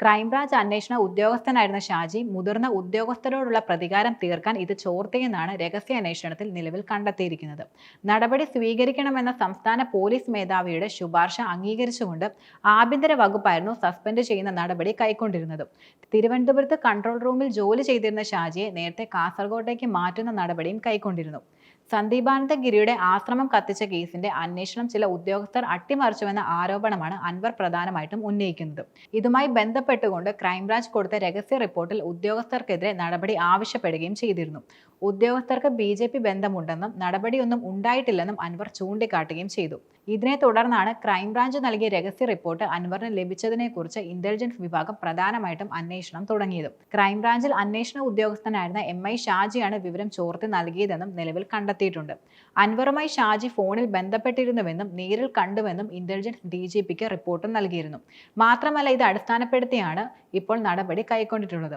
Crime branch അന്വേഷണ ഉദ്യോഗസ്ഥനായിരുന്ന ഷാജി മുതിർന്ന ഉദ്യോഗസ്ഥരോടുള്ള പ്രതികാരം തീർക്കാൻ ഇത് ചോർത്തിയെന്നാണ് രഹസ്യാന്വേഷണത്തിൽ നിലവിൽ കണ്ടെത്തിയിരിക്കുന്നത്. നടപടി സ്വീകരിക്കണമെന്ന സംസ്ഥാന പോലീസ് മേധാവിയുടെ ശുപാർശ അംഗീകരിച്ചുകൊണ്ട് ആഭ്യന്തര വകുപ്പായിരുന്നു സസ്പെൻഡ് ചെയ്യുന്ന നടപടി കൈക്കൊണ്ടിരുന്നത്. തിരുവനന്തപുരത്ത് കൺട്രോൾ റൂമിൽ ജോലി ചെയ്തിരുന്ന ഷാജിയെ നേരത്തെ കാസർഗോട്ടേക്ക് മാറ്റുന്ന നടപടിയും കൈക്കൊണ്ടിരുന്നു. സന്ദീപാനന്ദ ഗിരിയുടെ ആശ്രമം കത്തിച്ച കേസിന്റെ അന്വേഷണം ചില ഉദ്യോഗസ്ഥർ അട്ടിമറിച്ചുവെന്ന ആരോപണമാണ് അൻവർ പ്രധാനമായിട്ടും ഉന്നയിക്കുന്നത്. ഇതുമായി ബന്ധപ്പെട്ടുകൊണ്ട് ക്രൈംബ്രാഞ്ച് കൊടുത്ത രഹസ്യ റിപ്പോർട്ടിൽ ഉദ്യോഗസ്ഥർക്കെതിരെ നടപടി ആവശ്യപ്പെടുകയും ചെയ്തിരുന്നു. ഉദ്യോഗസ്ഥർക്ക് ബി ജെ പി ബന്ധമുണ്ടെന്നും നടപടിയൊന്നും ഉണ്ടായിട്ടില്ലെന്നും അൻവർ ചൂണ്ടിക്കാട്ടുകയും ചെയ്തു. ഇതിനെ തുടർന്നാണ് ക്രൈംബ്രാഞ്ച് നൽകിയ രഹസ്യ റിപ്പോർട്ട് അൻവറിന് ലഭിച്ചതിനെക്കുറിച്ച് ഇന്റലിജൻസ് വിഭാഗം പ്രധാനമായിട്ടും അന്വേഷണം തുടങ്ങിയത്. ക്രൈംബ്രാഞ്ചിൽ അന്വേഷണ ഉദ്യോഗസ്ഥനായിരുന്ന എം ഐ ഷാജിയാണ് വിവരം ചോർത്തി നൽകിയതെന്നും നിലവിൽ കണ്ടെത്തിയിട്ടുണ്ട്. അൻവറുമായി ഷാജി ഫോണിൽ ബന്ധപ്പെട്ടിരുന്നുവെന്നും നേരിൽ കണ്ടുവെന്നും ഇന്റലിജൻസ് ഡി ജി പിക്ക് റിപ്പോർട്ടും നൽകിയിരുന്നു. മാത്രമല്ല ഇത് അടിസ്ഥാനപ്പെടുത്തിയാണ് ഇപ്പോൾ നടപടി കൈക്കൊണ്ടിട്ടുള്ളത്.